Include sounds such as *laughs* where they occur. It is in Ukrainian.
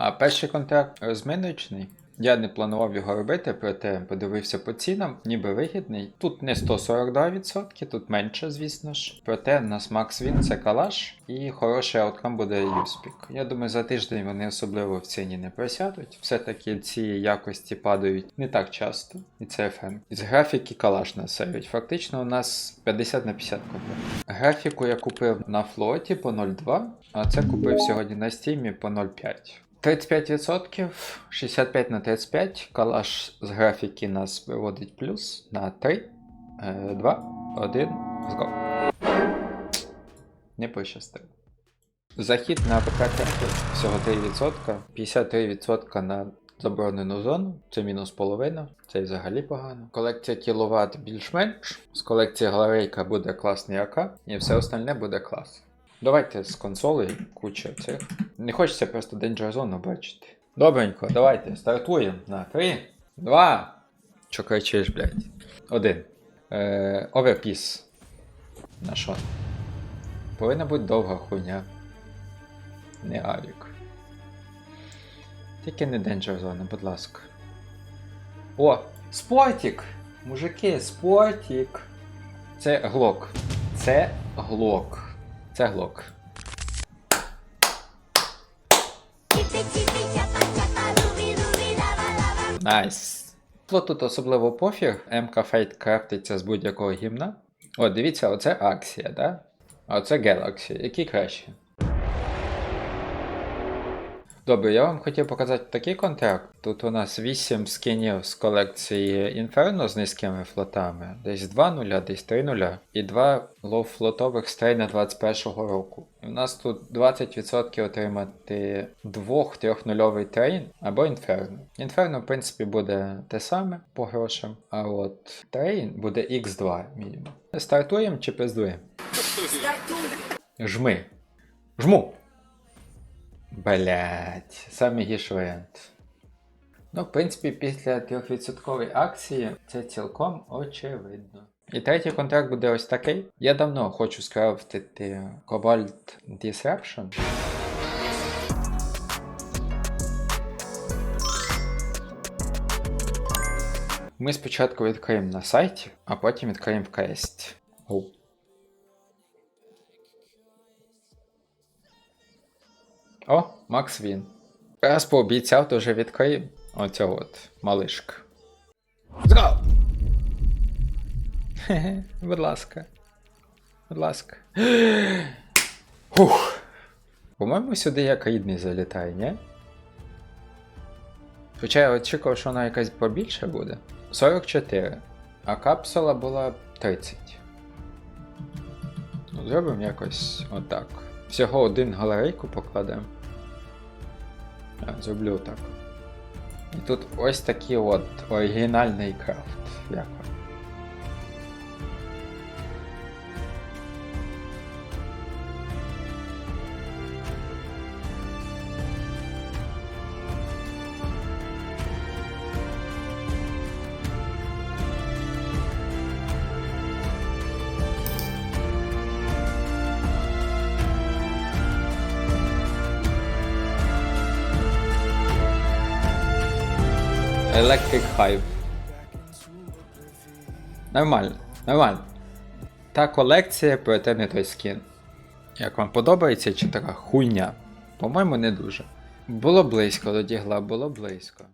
А перший контракт розминочний. Я не планував його робити, проте подивився по цінам, ніби вигідний. Тут не 142%, тут менше, звісно ж. Проте в нас Макс Він це калаш, і хороший ауткам буде юспік. Я думаю, за тиждень вони особливо в ціні не просядуть. Все-таки ці якості падають не так часто, і це фен. З графіки калаш насеють. Фактично у нас 50 на 50 комплект. Графіку я купив на флоті по 0,2, а це купив сьогодні на стімі по 0,5. 35%, 65 на 35, калаш з графіки нас виводить плюс на 3, 2, 1, let's go. Не пощастило. Захід на АПК всього 3%, 53% на заборонену зону, це мінус половина, це взагалі погано. Колекція кіловат більш-менш, з колекції галерейка буде класний АК, і все остальне буде клас. Давайте з консолей куча цих. Не хочеться просто Danger Zone бачити. Добренько, давайте, стартуємо на 3, 2. Що кричиш, блядь? Один. Е, оверпіс. На що? Повинна бути довга хуйня. Не авік. Тільки не Danger Zone, будь ласка. О! Спортик! Мужики, спортик! Це глок. Це глок. Це глок. Найс. Флот тут особливо пофіг. МК Fate крафтиться з будь-якого гімна. О, дивіться, оце акція, да? А оце Galaxy. Які краще? Добре, я вам хотів показати такий контракт. Тут у нас 8 скінів з колекції Inferno з низькими флотами, десь 2 нуля, десь 3 нуля, і 2 лоу-флотових стрейна 21-го року. І у нас тут 20% отримати 2-3 нульовий трейн або Inferno. Inferno, в принципі, буде те саме по грошам, а от трейн буде X2 мінімум. Стартуємо чи пиздуємо? Жми. Жму! Блять, саме гірший варіант. Ну, в принципі, після 3% акції це цілком очевидно. І третій контракт буде ось такий. Я давно хочу скрафтити Cobalt Disruption. Ми спочатку відкриємо на сайті, а потім відкриємо в квесті. О, Макс він. Раз пообіцяв, то вже відкриємо. Оцього от малишка. Зго! Хе-хе, *laughs* будь ласка. Будь ласка. Ух. По-моєму, сюди як рідний залітає, ні? Хоча я очікував, що вона якась побільше буде. 44. А капсула була 30. Ну, зробимо якось отак. Всього один галерейку покладемо. Зроблю так. І тут ось такий от оригінальний крафт. Як Electric Hive. Нормально, нормально. Та колекція, проте не той скін. Як вам подобається чи така хуйня? По-моєму, не дуже. Було близько до дігла, було близько.